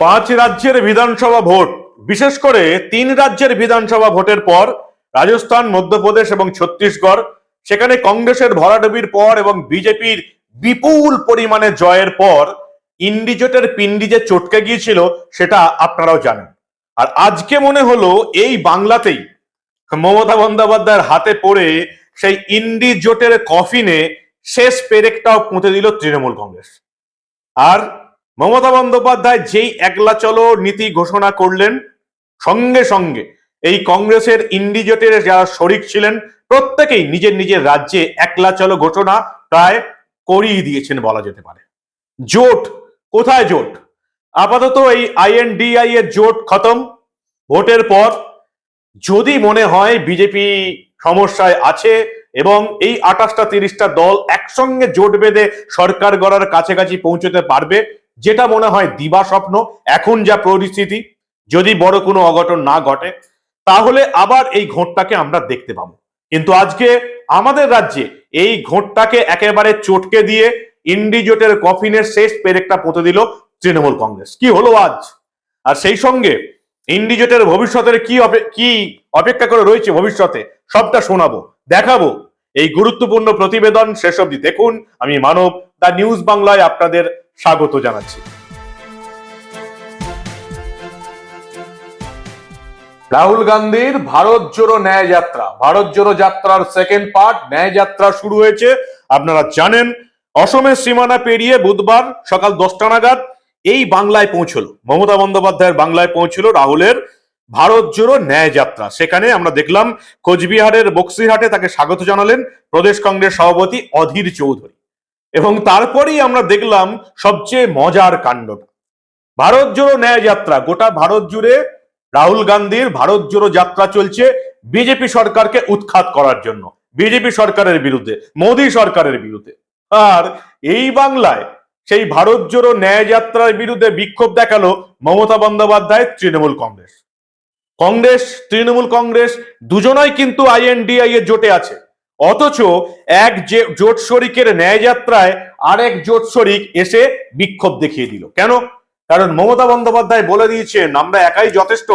পাঁচ রাজ্যের বিধানসভা ভোট। বিশেষ করে তিন রাজ্যের বিধানসভা ভোটের পর রাজস্থান, মধ্যপ্রদেশ এবং ছত্তিশগড়, সেখানে কংগ্রেসের ভরাডুবির পর এবং বিজেপির বিপুল পরিমাণে জয়ের পর ইন্ডিজোটের পিন্ডি যে চটকে গিয়েছিল, সেটা আপনারাও জানেন। আর আজকে মনে হলো এই বাংলাতেই মমতা বন্দ্যোপাধ্যায়ের হাতে পড়ে সেই ইন্ডি জোটের কফিনে শেষ পেরেকটাও পুঁতে দিল তৃণমূল কংগ্রেস। আর মমতা বন্দ্যোপাধ্যায় যেই একলা চলো নীতি ঘোষণা করলেন, সঙ্গে সঙ্গে এই কংগ্রেসের ইন্ডিজোটের যারা শরিক ছিলেন, প্রত্যেকেই নিজের নিজের রাজ্যে একলা চলো ঘোষণা প্রায় করিয়ে দিয়েছেন বলা যেতে পারে। জোট, কোথায় জোট? আপাতত এই আইএনডিআই এর জোট খতম। ভোটের পর যদি মনে হয় বিজেপি সমস্যায় আছে এবং এই আঠাশটা, তিরিশটা দল একসঙ্গে জোট বেঁধে সরকার গড়ার কাছাকাছি পৌঁছতে পারবে, যেটা মনে হয় দিবা স্বপ্ন। এখন যা পরিস্থিতি, যদি বড় কোনো অঘটন না ঘটে, তাহলে আবার এই ঘোটটাকে আমরা দেখতে পাবো। কিন্তু আজকে আমাদের রাজ্যে এই ঘোটটাকে একেবারে চটকে দিয়ে ইন্ডিজোটের কফিনের শেষ পেরেকটা পুঁতে দিল তৃণমূল কংগ্রেস। কি হলো আজ? আর সেই সঙ্গে ইন্ডিজোটের ভবিষ্যতের কি কি অপেক্ষা করে রয়েছে ভবিষ্যতে? সবটা শোনাবো, দেখাবো। এই গুরুত্বপূর্ণ প্রতিবেদন শেষ অবধি দেখুন। আমি মানব, দা নিউজ বাংলায় আপনাদের স্বাগত জানাচ্ছি। রাহুল গান্ধীর ভারত জোড়ো ন্যায় যাত্রা। ভারত জোড়ো যাত্রার সেকেন্ড পার্ট ন্যায় যাত্রা শুরু হয়েছে। আপনারা জানেন অসমের সীমানা পেরিয়ে বুধবার সকাল দশটা নাগাদ এই বাংলায় পৌঁছলো। মমতা বন্দ্যোপাধ্যায়ের বাংলায় পৌঁছলো রাহুলের ভারত জোড়ো ন্যায় যাত্রা। সেখানে আমরা দেখলাম কোচবিহারের বক্সিরহাটে তাকে স্বাগত জানালেন প্রদেশ কংগ্রেস সভাপতি অধীর চৌধুরী। এবং তারপরেই আমরা দেখলাম সবচেয়ে মজার কাণ্ডটা। ভারত জোড়ো ন্যায় যাত্রা, গোটা ভারত জুড়ে রাহুল গান্ধীর ভারত জোড়ো যাত্রা চলছে বিজেপি সরকারকে উৎখাত করার জন্য। বিজেপি সরকারের বিরুদ্ধে, মোদী সরকারের বিরুদ্ধে। আর এই বাংলায় সেই ভারত জোড়ো ন্যায় যাত্রার বিরুদ্ধে বিক্ষোভ দেখাল মমতা বন্দ্যোপাধ্যায় তৃণমূল কংগ্রেস। কংগ্রেস, তৃণমূল কংগ্রেস দুজনাই কিন্তু আইএনডিআই এর জোটে আছে। অথচ এক যে জোট শরিকের ন্যায় যাত্রায় আরেক জোট শরিক এসে বিক্ষোভ দেখিয়ে দিল। কেন? কারণ মমতা বন্দ্যোপাধ্যায় বলে দিয়েছেন, আমরা একাই যথেষ্ট।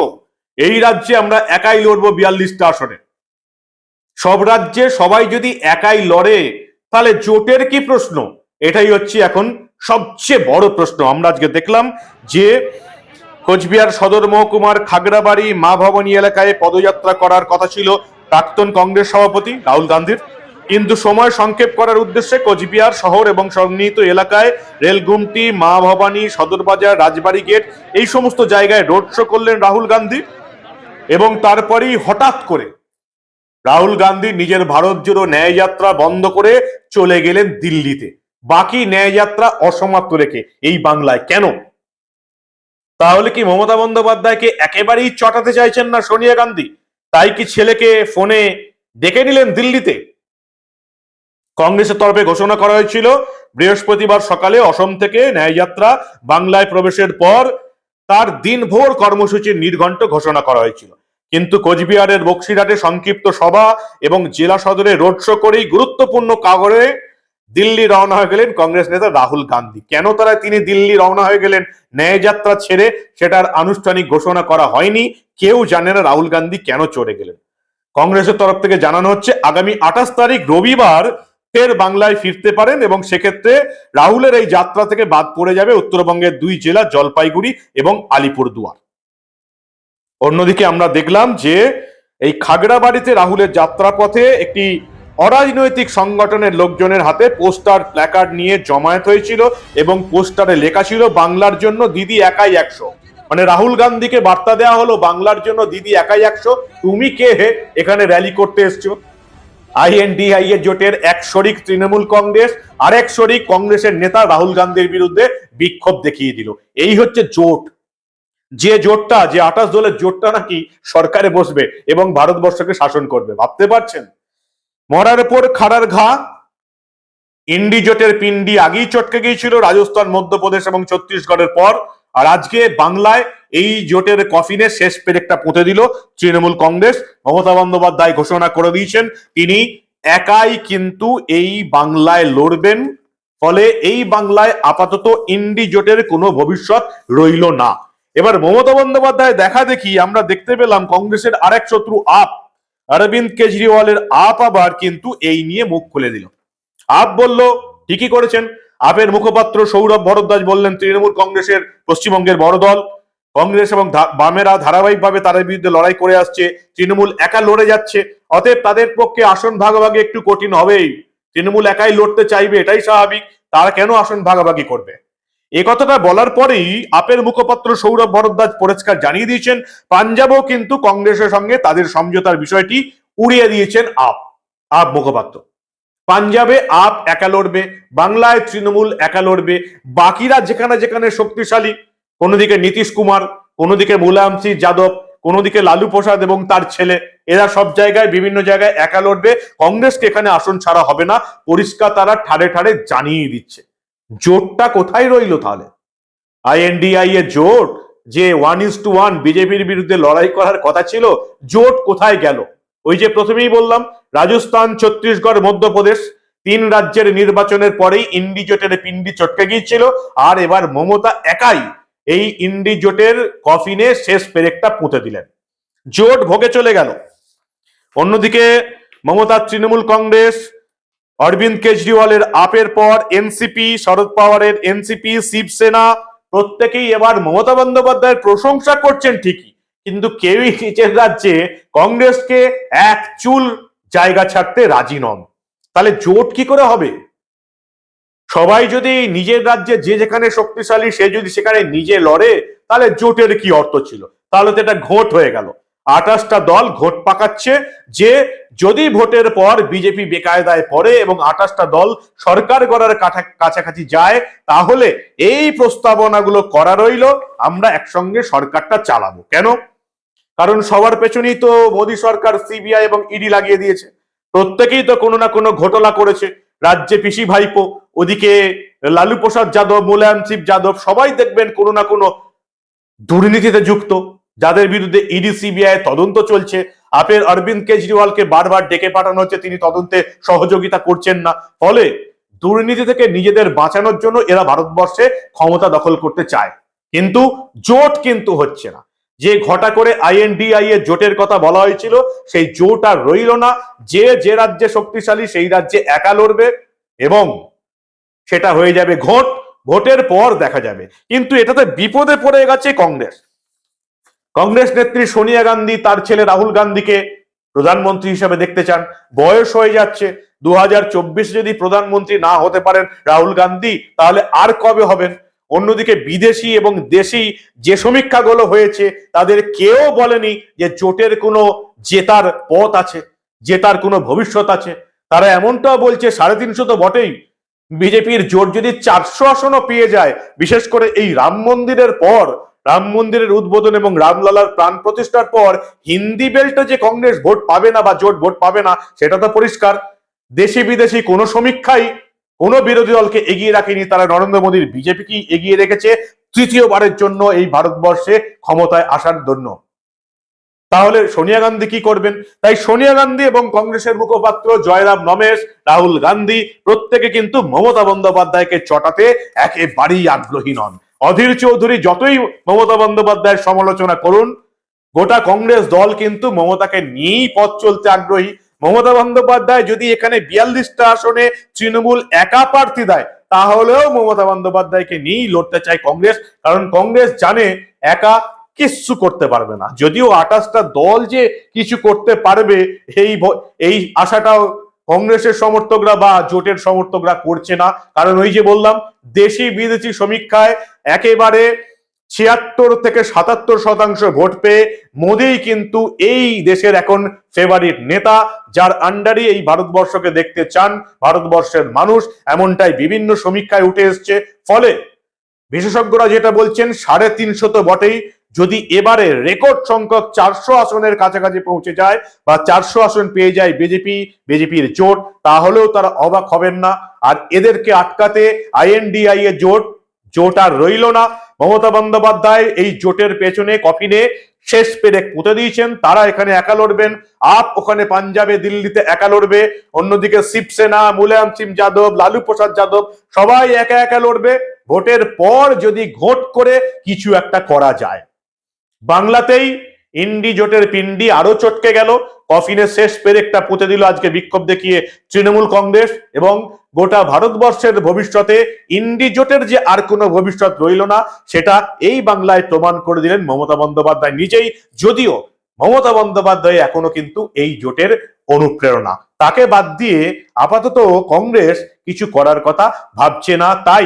এই রাজ্যে আমরা একাই লড়বো বিয়াল্লিশটা আসনে। সব রাজ্যে সবাই যদি একাই লড়ে, তাহলে জোটের কি প্রশ্ন? এটাই হচ্ছে এখন সবচেয়ে বড় প্রশ্ন। আমরা আজকে দেখলাম যে কোচবিহার সদর মহকুমার খাগড়াবাড়ি মা ভবনী এলাকায় পদযাত্রা করার কথা ছিল প্রাক্তন কংগ্রেস সভাপতি রাহুল গান্ধীর। কিন্তু সময় সংক্ষেপ করার উদ্দেশ্যে কোচবিহার শহর এবং সন্নিহিত এলাকায় রেলগুমটি, মা ভবানী, সদরবাজার, রাজবাড়ি গেট এই সমস্ত জায়গায় রোড শো করলেন রাহুল গান্ধী এবং তারপরেই হঠাৎ করে রাহুল গান্ধী নিজের ভারত জোড়ো ন্যায় যাত্রা বন্ধ করে চলে গেলেন দিল্লিতে। বাকি ন্যায় যাত্রা অসমাপ্ত রেখে এই বাংলায় কেন? তাহলে কি মমতা বন্দ্যোপাধ্যায়কে একেবারেই চটাতে চাইছেন না সোনিয়া গান্ধী? তাই কি ছেলেকে ফোনে ডেকে নিলেন দিল্লিতে? কংগ্রেসের তরফে ঘোষণা করা হয়েছিল, বৃহস্পতিবার সকালে অসম থেকে ন্যায়যাত্রা বাংলায় প্রবেশের পর তার দিনভর কর্মসূচির নির্ঘণ্ট ঘোষণা করা হয়েছিল। কিন্তু কোচবিহারের বক্সিরহাটে সংক্ষিপ্ত সভা এবং জেলা সদরে রোড শো করেই গুরুত্বপূর্ণ কাগরে দিল্লি রওনা হয়ে গেলেন কংগ্রেস নেতা রাহুল গান্ধী। কেন তারা তিনি দিল্লি রওনা হয়ে গেলেন? ন্যায়যাত্রা ছেড়ে সেটার আনুষ্ঠানিক ঘোষণা করা হয়নি। কেউ জানে না রাহুল গান্ধী কেন চড়ে গেলেন। কংগ্রেসের তরফ থেকে জানানো হচ্ছে, আগামী আঠাশ তারিখ রবিবার ফের বাংলায় ফিরতে পারেন এবং সেক্ষেত্রে রাহুলের এই যাত্রা থেকে বাদ পড়ে যাবে উত্তরবঙ্গের দুই জেলা, জলপাইগুড়ি এবং আলিপুরদুয়ার। অন্যদিকে আমরা দেখলাম যে এই খাগড়াবাড়িতে রাহুলের যাত্রাপথে একটি অরাজনৈতিক সংগঠনের লোকজনের হাতে পোস্টার, প্ল্যাকার্ড নিয়ে জমায়েত হয়েছিল এবং পোস্টারে লেখা ছিল, বাংলার জন্য দিদি একাই একশো। মানে রাহুল গান্ধীকে বার্তা দেওয়া হলো, বাংলার জন্য দিদি একাই একশো। তুমি কে হে? এখানে র্যালি করতে এসছো আইএনডিআই এর জোটের এক শরিক তৃণমূল কংগ্রেস আর এক শরিক কংগ্রেসের নেতা রাহুল গান্ধীর বিরুদ্ধে বিক্ষোভ দেখিয়ে দিল। এই হচ্ছে জোট। যে জোটটা, যে আঠাশ দলের জোটটা নাকি সরকারে বসবে এবং ভারতবর্ষকে শাসন করবে, ভাবতে পারছেন? মরার পর খাড়ার ঘা। ইন্ডি জোটের পিন্ডি আগেই চটকে গিয়েছিল রাজস্থান, মধ্যপ্রদেশ এবং ছত্তিশগড়ের পর। আর আজকে বাংলায় এই জোটের কফিনে শেষ পেরেকটা পুঁতে দিল তৃণমূল কংগ্রেস। মমতা বন্দ্যোপাধ্যায় ঘোষণা করে দিয়েছেন, তিনি একাই কিন্তু এই বাংলায় লড়বেন। ফলে এই বাংলায় আপাতত ইন্ডি জোটের কোনো ভবিষ্যৎ রইল না। এবার মমতা বন্দ্যোপাধ্যায় দেখা দেখি, আমরা দেখতে পেলাম কংগ্রেসের আরেক শত্রু আপ। অরবিন্দ কেজরিওয়ালের আপ আবার কিন্তু এই নিয়ে মুখ খুলে দিল। আপ বলল, ঠিকই করেছেন। আপের মুখপাত্র সৌরভ ভরদ্বাজ বললেন, তৃণমূল কংগ্রেসের পশ্চিমবঙ্গের বড় দল। কংগ্রেস এবং বামেরা ধারাবাহিকভাবে তাদের বিরুদ্ধে লড়াই করে আসছে। তৃণমূল একা লড়ে যাচ্ছে। অতএব তাদের পক্ষে আসন ভাগাভাগি একটু কঠিন হবেই। তৃণমূল একাই লড়তে চাইবে, এটাই স্বাভাবিক। তারা কেন আসন ভাগাভাগি করবে? এ কথাটা বলার পরেই আপের মুখপাত্র সৌরভ ভরদ্বাজ পরিষ্কার জানিয়ে দিয়েছেন। পাঞ্জাবও কিন্তু কংগ্রেসের সঙ্গে তাদের সমঝোতার বিষয়টি উড়িয়ে দিয়েছেন আপ আপ মুখপাত্র। পাঞ্জাবে আপ একা লড়বে, বাংলায় তৃণমূল একা লড়বে, বাকিরা যেখানে যেখানে শক্তিশালী, কোনোদিকে নীতিশ কুমার, কোনোদিকে মুলায়ম সিং যাদব, কোনোদিকে লালু প্রসাদ এবং তার ছেলে, এরা সব জায়গায়, বিভিন্ন জায়গায় একা লড়বে। কংগ্রেসকে এখানে আসন ছাড়া হবে না, পরিষ্কার তারা ঠাড়ে ঠাড়ে জানিয়ে দিচ্ছে। জোটটা কোথায় রইল তাহলে? আইএনডিআই এর জোট, যে ওয়ান ইস টু ওয়ান বিজেপির বিরুদ্ধে লড়াই করার কথা ছিল, জোট কোথায় গেল? ওই যে প্রথমেই বললাম, রাজস্থান, ছত্তিশগড়, মধ্যপ্রদেশ, তিন রাজ্যের নির্বাচনের পরেই ইন্ডি জোটের পিন্ডি চটকে গিয়েছিল, আর এবার মমতা একাই এই ইন্ডি জোটের কফিনে শেষ পেরেকটা পুঁতে দিলেন। জোট ভোগে চলে গেল। অন্যদিকে মমতার তৃণমূল কংগ্রেস অরবিন্দ কেজরিওয়ালের আপের পর এনসিপি, শরদ পাওয়ারের এনসিপি, শিবসেনা, প্রত্যেকেই এবার মমতা বন্দ্যোপাধ্যায়ের প্রশংসা করছেন ঠিকই। কিন্তু কেউই নিজের রাজ্যে কংগ্রেসকে এক চুল জায়গা ছাড়তে রাজি নন। তাহলে জোট কি করে হবে? সবাই যদি নিজের রাজ্যে যে যেখানে শক্তিশালী, সে যদি সেখানে নিজে লড়ে, তাহলে জোটের কি অর্থ ছিল? তাহলে তো এটা ঘোট হয়ে গেল। আঠাশটা দল ঘোট পাকাচ্ছে, যে যদি ভোটের পর বিজেপি বেকায়দায় পড়ে এবং আঠাশটা দল সরকার গড়ার কাছা- কাছাকাছি যায়, তাহলে এই প্রস্তাবনাগুলো করা রইল, আমরা একসঙ্গে সরকারটা চালাবো। কেন? কারণ সবার পেছনেই তো মোদী সরকার, সিবিআই এবং ইডি লাগিয়ে দিয়েছে। প্রত্যেকেই তো কোনো না কোনো ঘটনা করেছে। রাজ্যে পিসি ভাইপো, ওদিকে লালু প্রসাদ যাদব, মুলায়ম সিং যাদব, সবাই দেখবেন কোনো না কোনো দুর্নীতিতে যুক্ত। যাদের বিরুদ্ধে ইডি, সিবিআই তদন্ত চলছে। আপের অরবিন্দ কেজরিওয়ালকে বারবার ডেকে পাঠানো হচ্ছে, তিনি তদন্তে সহযোগিতা করছেন না। ফলে দুর্নীতি থেকে নিজেদের বাঁচানোর জন্য এরা ভারতবর্ষে ক্ষমতা দখল করতে চায়। কিন্তু জোট কিন্তু হচ্ছে না। যে ঘটা করে আইএনডিআই এর জোটের কথা বলা হয়েছিল, সেই জোট আর রইল না। যে যে রাজ্যে শক্তিশালী, সেই রাজ্যে একা লড়বে এবং সেটা হয়ে যাবে ঘোট ভোটের পর দেখা যাবে। কিন্তু এটাতে বিপদে পড়ে গেছে কংগ্রেস। কংগ্রেস নেত্রী সোনিয়া গান্ধী, তার ছেলে রাহুল গান্ধীকে প্রধানমন্ত্রী হিসেবে দেখতে চান। বয়স হয়ে যাচ্ছে। দু হাজার যদি প্রধানমন্ত্রী না হতে পারেন রাহুল গান্ধী, তাহলে আর কবে হবেন? অন্যদিকে বিদেশি এবং দেশি যে সমীক্ষাগুলো হয়েছে, তাদের কেউ বলেনি যে জোটের কোনো জেতার পথ আছে, জেতার কোনো ভবিষ্যৎ আছে। তারা এমনটাও বলছে, সাড়ে তিনশো তো বটেই। বিজেপির জোট যদি চারশো আসনও পেয়ে যায়, বিশেষ করে এই রাম মন্দিরের পর রাম মন্দিরের উদ্বোধন এবং রামলালার প্রাণ প্রতিষ্ঠার পর হিন্দি বেল্টে যে কংগ্রেস ভোট পাবে না বা জোট ভোট পাবে না, সেটা তো পরিষ্কার। দেশি বিদেশি কোনো সমীক্ষাই কোনো বিরোধী দলকে এগিয়ে রাখেনি তারা। নরেন্দ্র মোদীর বিজেপিকেই এগিয়ে রেখেছে? তৃতীয়বারের জন্য এই ভারতবর্ষে ক্ষমতায় আসার জন্য। তাহলে সোনিয়া গান্ধী কি করবেন? তাই সোনিয়া গান্ধী এবং কংগ্রেসের মুখপাত্র জয়রাম রমেশ, রাহুল গান্ধী প্রত্যেকে কিন্তু মমতা বন্দ্যোপাধ্যায়কে চটাতে একেবারেই আগ্রহী নন। অধীর চৌধুরী যতই মমতা বন্দ্যোপাধ্যায়ের সমালোচনা করুন, গোটা কংগ্রেস দল কিন্তু মমতাকে নিয়েই পথ চলতে আগ্রহী। মমতা বন্দ্যোপাধ্যায় যদি এখানে বিয়াল্লিশটা আসনে তৃণমূল একা প্রার্থী দেয়, তাহলেও মমতা বন্দ্যোপাধ্যায়কে নিয়েই লড়তে চায় কংগ্রেস, কারণ কংগ্রেস জানে একা কিচ্ছু করতে পারবে না। যদিও আঠাশটা দল যে কিছু করতে পারবে, এই এই আশাটাও কংগ্রেসের সমর্থকরা বা জোটের সমর্থকরা করছে না। কারণ ওই যে বললাম, দেশি বিদেশি সমীক্ষায় একেবারে ছিয়াত্তর থেকে সাতাত্তর শতাংশ ভোট পেয়ে মোদী কিন্তু এই দেশের এখন ফেভারিট নেতা, যার আন্ডারে এই ভারতবর্ষকে দেখতে চান, ভারতবর্ষের মানুষ, এমনটাই বিভিন্ন সমীক্ষায় উঠে এসছে। ফলে বিশেষজ্ঞরা যেটা বলছেন, সাড়ে তিনশো তো বটেই যদি এবারে রেকর্ড সংখ্যক চারশো আসনের কাছাকাছি পৌঁছে যায় বা চারশো আসন পেয়ে যায় বিজেপি, বিজেপির জোট, তাহলেও তারা অবাক হবেন না। আর এদেরকে আটকাতে আইএনডিআই এর জোট জোট আর রইল না। মমতা বন্দ্যোপাধ্যায় এই জোটের পেছনে কফিনে শেষ পেরেক পুঁতে দিয়েছেন। তারা এখানে একা লড়বেন। আপ ওখানে পাঞ্জাবে, দিল্লিতে একা লড়বে। অন্যদিকে শিবসেনা, মুলায়ম সিং যাদব, লালু প্রসাদ যাদব, সবাই একা একা লড়বে। ভোটের পর যদি ঘোট করে কিছু একটা করা যায়। বাংলাতেই ইন্ডি জোটের পিন্ডি আরও চটকে গেল। কফিনের শেষ পেরেকটা পুঁতে দিল আজকে বিক্ষোভ দেখিয়ে তৃণমূল কংগ্রেস এবং গোটা ভারতবর্ষের ভবিষ্যতে ইন্ডি জোটের যে আর কোনো ভবিষ্যৎ রইল না, সেটা এই বাংলায় প্রমাণ করে দিলেন মমতা বন্দ্যোপাধ্যায় নিজেই। যদিও মমতা বন্দ্যোপাধ্যায় এখনও কিন্তু এই জোটের অনুপ্রেরণা। তাকে বাদ দিয়ে আপাতত কংগ্রেস কিছু করার কথা ভাবছে না, তাই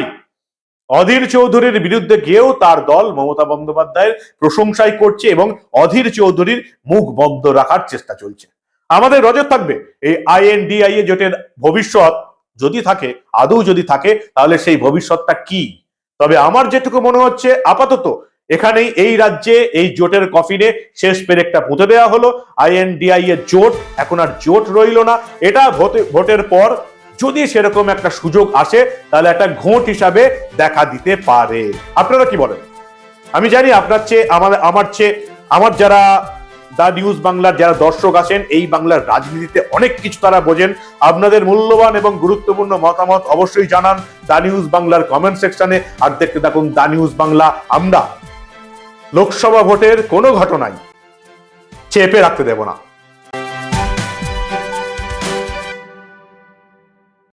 অধীর চৌধুরীর বিরুদ্ধে গিয়েও তার দল মমতা বন্দ্যোপাধ্যায়ের প্রশংসাই করছে এবং অধীর চৌধুরীর মুখ বন্ধ রাখার চেষ্টা চলছে। আমাদের নজর থাকবে এই আইএনডিআইএ জোটের ভবিষ্যৎ যদি থাকে, আদৌ যদি থাকে, তাহলে সেই ভবিষ্যৎটা কি? তবে আমার যেটুকু মনে হচ্ছে, আপাতত এখানেই এই রাজ্যে এই জোটের কফিনে শেষ পেরেকটা পুঁতে দেওয়া হলো। আইএনডিআই এর জোট, এখন আর জোট রইল না। এটা ভোটে- ভোটের পর যদি সেরকম একটা সুযোগ আসে, তাহলে একটা ঘোট হিসাবে দেখা দিতে পারে। আপনারা কি বলেন? আমি জানি আপনার চেয়ে, আমার আমার চেয়ে, আমার যারা দা নিউজ বাংলার যারা দর্শক আছেন, এই বাংলার রাজনীতিতে অনেক কিছু তারা বোঝেন। আপনাদের মূল্যবান এবং গুরুত্বপূর্ণ মতামত অবশ্যই জানান দা নিউজ বাংলার কমেন্ট সেকশনে আর দেখতে থাকুন দা নিউজ বাংলা। আমরা লোকসভা ভোটের কোনো ঘটনাই চেপে রাখতে দেব না।